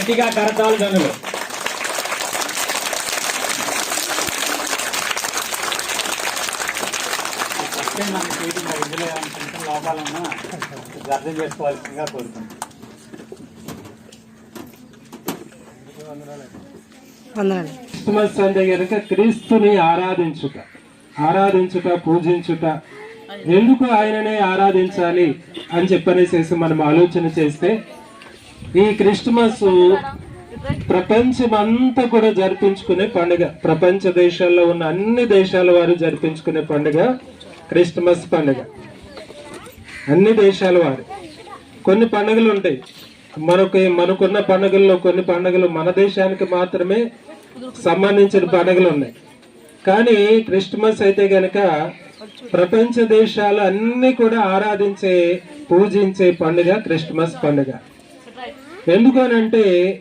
గట్టిగా కరతాలు గనులు. ఫస్ట్ మన చేయడం మరి ఇందులో ఏమైనా లోపాలున్నా అర్థం చేసుకోవాల్సిందిగా కోరుకుంటున్నాను. వందనాలు. కనుక క్రీస్తుని ఆరాధించుట ఆరాధించుట పూజించుట. ఎందుకు ఆయననే ఆరాధించాలి అని చెప్పనేసేసి మనం ఆలోచన చేస్తే ఈ క్రిస్మస్ ప్రపంచం అంతా కూడా జరిపించుకునే పండుగ. ప్రపంచ దేశాల్లో ఉన్న అన్ని దేశాల వారు జరిపించుకునే పండుగ క్రిస్మస్ పండుగ. అన్ని దేశాల వారు. కొన్ని పండుగలు ఉంటాయి. మనకి మనకున్న పండుగల్లో కొన్ని పండుగలు మన దేశానికి మాత్రమే సంబంధించిన పండుగలు ఉన్నాయి. కానీ క్రిస్మస్ అయితే గనక ప్రపంచ దేశాలు అన్ని కూడా ఆరాధించే పూజించే పండుగ క్రిస్మస్ పండుగ. ఎందుకనంటే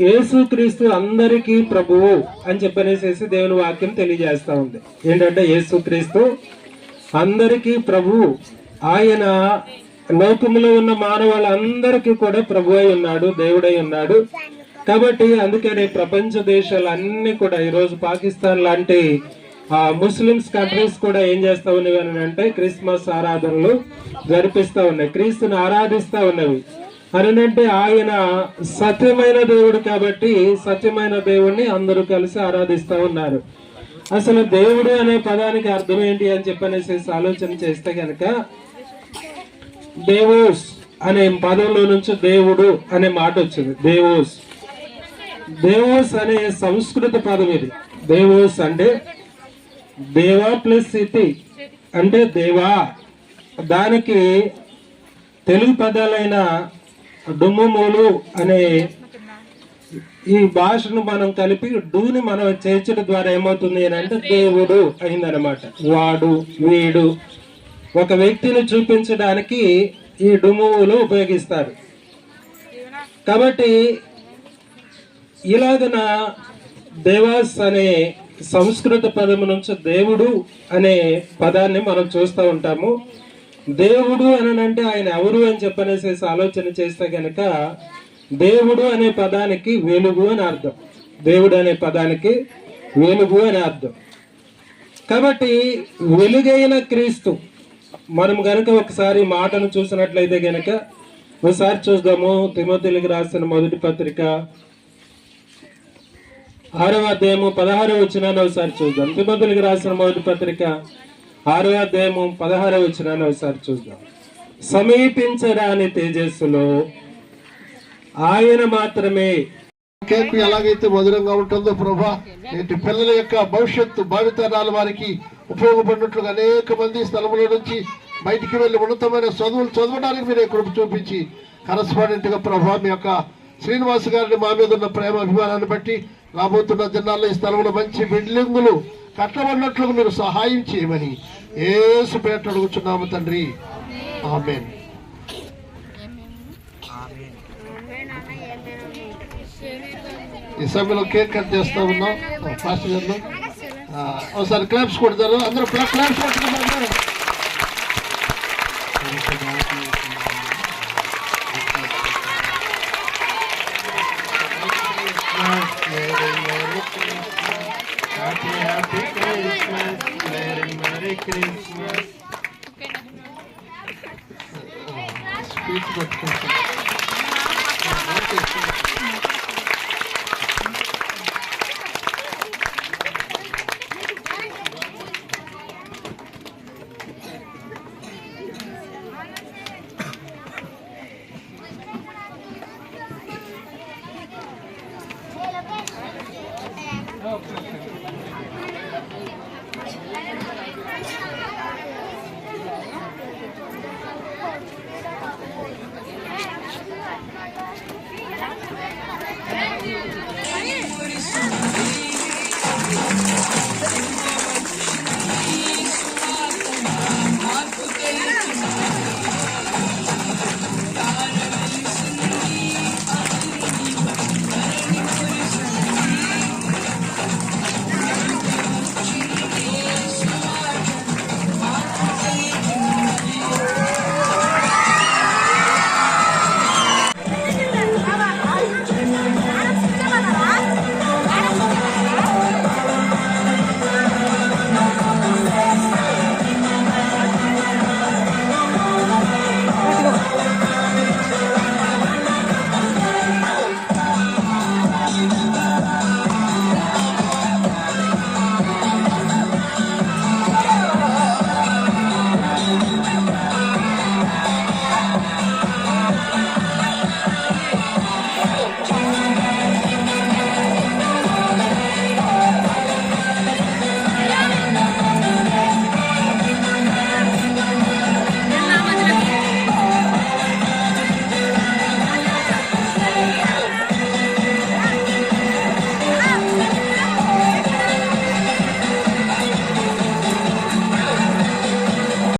యేసుక్రీస్తు అందరికీ ప్రభువు అని చెప్పనేసేసి దేవుని వాక్యం తెలియజేస్తా ఉంది. ఏంటంటే యేసుక్రీస్తు అందరికీ ప్రభువు. ఆయన లోకములో ఉన్న మానవాళ్ళందరికీ కూడా ప్రభు అయి ఉన్నాడు దేవుడై ఉన్నాడు. కాబట్టి అందుకనే ప్రపంచ దేశాలు కూడా ఈరోజు పాకిస్తాన్ లాంటి ఆ ముస్లిమ్స్ కంట్రీస్ కూడా ఏం చేస్తూ ఉన్నవి అని అంటే క్రిస్మస్ ఆరాధనలు జరిపిస్తూ ఉన్నాయి. క్రీస్తుని ఆరాధిస్తూ ఉన్నవి. అని ఆయన సత్యమైన దేవుడు కాబట్టి సత్యమైన దేవుణ్ణి అందరూ కలిసి ఆరాధిస్తూ ఉన్నారు. అసలు దేవుడు అనే పదానికి అర్థం ఏంటి అని చెప్పనేసి ఆలోచన చేస్తే కనుక దేవోస్ అనే పదంలో నుంచి దేవుడు అనే మాట వచ్చింది. దేవోస్. దేవోస్ అనే సంస్కృత పదం ఇది. దేవోస్ అంటే దేవా ప్లస్ ఇతి అంటే దేవా. దానికి తెలుగు పదాలైన డుమ్ముమూలు అనే ఈ భాషను మనం కలిపి డూని మనం చేర్చడం ద్వారా ఏమవుతుంది అని అంటే దేవుడు అయిందనమాట వాడు వీడు ఒక వ్యక్తిని చూపించడానికి ఈ డుమువులు ఉపయోగిస్తారు. కాబట్టి ఇలాగన దేవాస్ అనే సంస్కృత పదము నుంచి దేవుడు అనే పదాన్ని మనం చూస్తూ ఉంటాము. దేవుడు అని అంటే ఆయన ఎవరు అని చెప్పనేసి ఆలోచన చేస్తే గనక దేవుడు అనే పదానికి వెలుగు అని అర్థం. దేవుడు అనే పదానికి వెలుగు అని అర్థం. కాబట్టి వెలుగైన క్రీస్తు మనం గనక ఒకసారి మాటను చూసినట్లయితే గనక ఒకసారి చూద్దాము. తిమోతిలకు రాసిన మొదటి పత్రిక ఆరవ అధ్యాయము పదహారవ వచ్చినాన్ని ఒకసారి చూద్దాం. తిమోతులకు రాసిన మొదటి పత్రిక ఆరో అధ్యాయము పదహారో వచ్చినాన్ని ఒకసారి చూద్దాం. సమీపించరాని తేజస్సులో ఆయన మాత్రమే కేక్ ఎలాగైతే మధురంగా ఉంటుందో ప్రభా నేటి పిల్లల యొక్క భవిష్యత్తు భావితరాలు వారికి ఉపయోగపడినట్లుగా అనేక మంది స్థలంలో నుంచి బయటికి వెళ్ళి ఉన్నతమైన చదువులు చదవడానికి మీరే కృప చూపించి కరస్పాండెంట్గా ప్రభా మీ యొక్క శ్రీనివాస్ గారిని మా మీద ఉన్న ప్రేమ అభిమానాన్ని బట్టి రాబోతున్న దినాల్లో ఈ స్థలంలో మంచి బిల్డింగులు కట్టబడినట్లుగా మీరు సహాయం చేయమని ఏసు పేట అడుగుతున్నాము తండ్రి. ఆమెన్. ఈ సమయంలో కేక్ కట్ చేస్తా ఉన్నాం. ఫాస్ట్ గారు. ఒకసారి క్లాప్స్ కొడతారు. అందరూ క్లాప్స్ కొట్టుకుంటారు. అందరూ. స్పీచ్